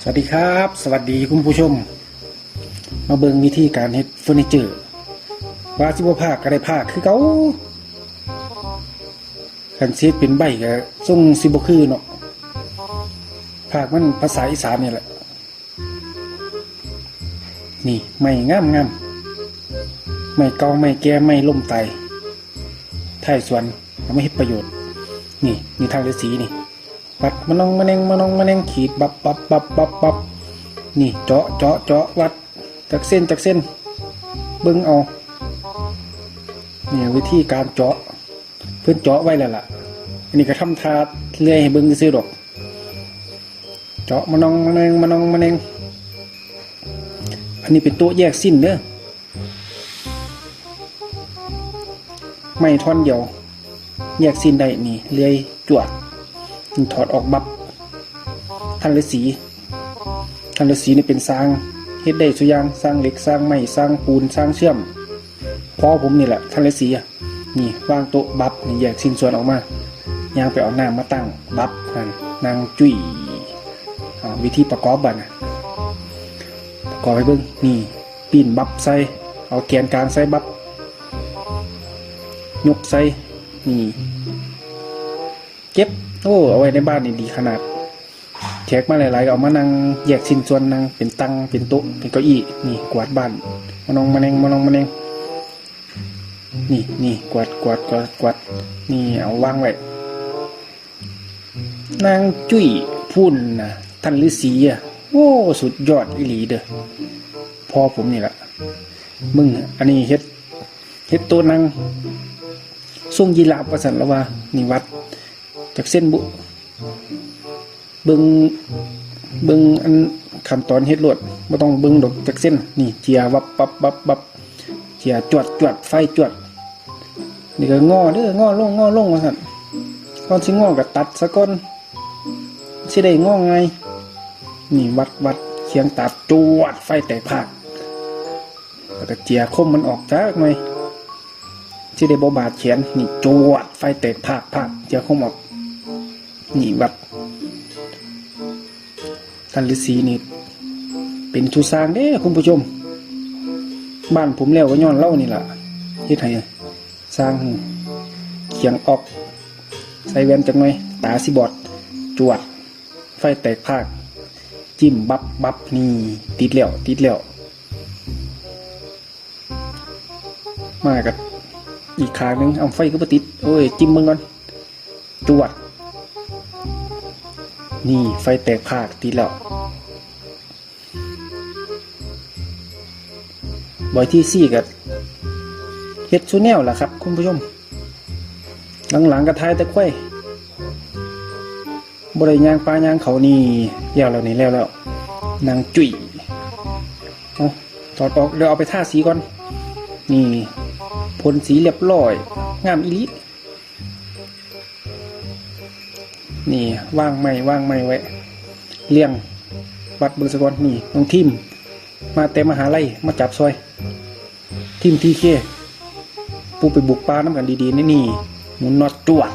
สวัสดีครับ สวัสดีคุณผู้ชม มาเบิงวิธีการเฮ็ดเฟอร์นิเจอร์ว่าสิบ่ภาคก็ได้ภาคคือเก่าคันเฮ็ดเป็นใบก็ทรงสิบ่คือเนาะภาคมันภาษาอีสานนี่แหละ นี่ไม่งามงามไม่เกาไม่แก่ไม่ล่มไตท้ายสวนเอามาเฮ็ดประโยชน์ นี่นี่ทางฤาษีนี่ วัดมะนองมะเนงมะนองมะเนงขีดบับบับบับบับบับนี่เจาะเจาะเจาะวัดจากเส้นจากเส้นเบิ้งเอาเนี่ยวิธีการเจาะเพื่อนเจาะไว้แล้วล่ะ อันนี้ก็ทำทาเลื่อยให้เบิ้งซื้อดอก เจาะมะนองมะเนงมะนองมะเนงอันนี้เป็นตัวแยกสิ้นเด้อไม่ท่อนเดียว แยกสิ้นได้นี่เลื่อยจวด ถอดออกบับท่านฤาษีท่านฤาษีนี่เป็นสร้างเฮ็ดได้สุยางสร้างเหล็กสร้างไม้สร้างปูนสร้างเชื่อมพ่อผมนี่แหละท่านฤาษีอะนี่วางโต๊ะบับนี่แยกชิ้นส่วนออกมายางไปเอาน้ำมาตั้งบับนั่นนางจุ้ยวิธีประกอบบัดนะประกอบให้เบิ่งนี่ปีนบับใส่เอาแกนกลางใส่บับยกใส่นี่เก็บ โอ้เอาไว้ในบ้านนี่ดีขนาดแขกมาหลายๆก็เอามานั่งแยกชิ้นส่วนนั่งเป็นตังเป็นโต๊ะเป็นเก้าอี้นี่กวาดบ้านมานองมาแนงมานองมาแนงนี่นี่กวาดกวาดกวาดกวาดนี่เอาวางไว้นางจุ้ยพุ่นนะท่านฤาษีอะโอ้สุดยอดอีหลีเด้อพอผมนี่แหละมึงอันนี้เฮ็ดเฮ็ดตัวนั่งส่งยีราฟประสันละว่านี่วัด จากเส้นบุเบิงเบิงอันขั้นตอนเฮ็ดลวดไม่ต้องเบิงดอกจากเส้นนี่เจียวับปับปับปับเจียจวดจวดไฟจวดนี่ก็งอเด้องอลงงอลงว่าสั่นก่อนสิงอก็ตัดซะก่อนสิได้งอไงนี่วัดวัดเคียงตัดจวดไฟแตกภาคแล้วก็เจียคมมันออกจ้าหน่อย ที่ได้บบาดแขนนี่จวดไฟแตกภาคภาคเจ้าคงออกนี่วัดท่านฤาษีนี่เป็นทุสร้างเด้คุณผู้ชม บ้านผมแล้วก็ย้อนเล่านี่แหละเฮ็ดให้สร้างเขียงออก ใส่แว่นจังหน่อยตาสิบอด จวด ไฟแตกภาค จิ้มบับบับนี่ ติดแล้ว ติดแล้ว มากับ อีกขางหนึงเอาไฟก็มาติดโอ้ยจิ้มมึงก่อนจวดนี่ไฟแตกภาคติดแล้วบอยที่ซี่กับเฮ็ดซูแนวล่ะครับ คุณผู้ชม หลังๆกระทายตะไคร่บริยางปลายางเขานี่แล้วแล้วนี่แล้วแล้วนางจุ๋ยเอาถอดออกเดี๋ยวเอาไปทาสีก่อน นี่ พ่นสีเรียบร้อย งามอีลินี่ว่างไม่ว่างไม่ไว้เลี้ยงวัดเบิงสกอนนี่น้องทิมมาเต็มมหาลัยมาจับซอย ทิมทีเคปูไปบุกปลาน้ำกันดีๆนี่นี่หมุนน็อตจวด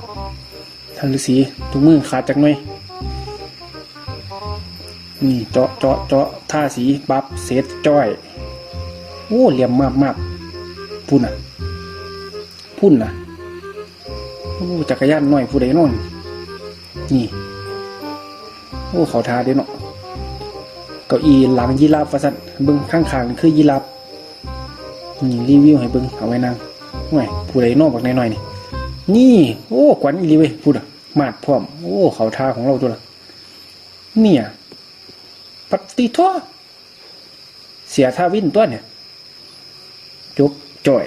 ท่านฤาษีทุกมือขาดจากหน่อยนี่เจาะเจาะเจาะท่าสีบับเซตจ้อย โอ้เหลี่ยมมากมากๆพุ่นอะ พุ่นนะโอ้จักรยานน้อยผู้ใดนอนนี่โอ้เขาทาเด้เนาะเก้าอี้หลังยีราฟว่าซั่นเบิ่งข้างๆนี่คือยีราฟนี่รีวิวให้เบิ่งเอาไว้นั่งห่วยผู้ใดนอนบักน้อยๆนี่นี่ โอ้กวนอีหลีเว้ยพูดอะมาดพร้อม โอ้เขาทาของเราตัวละเนี่ยปฏิทัวเสียท่าวินตัวเนี่ย จบจ่อย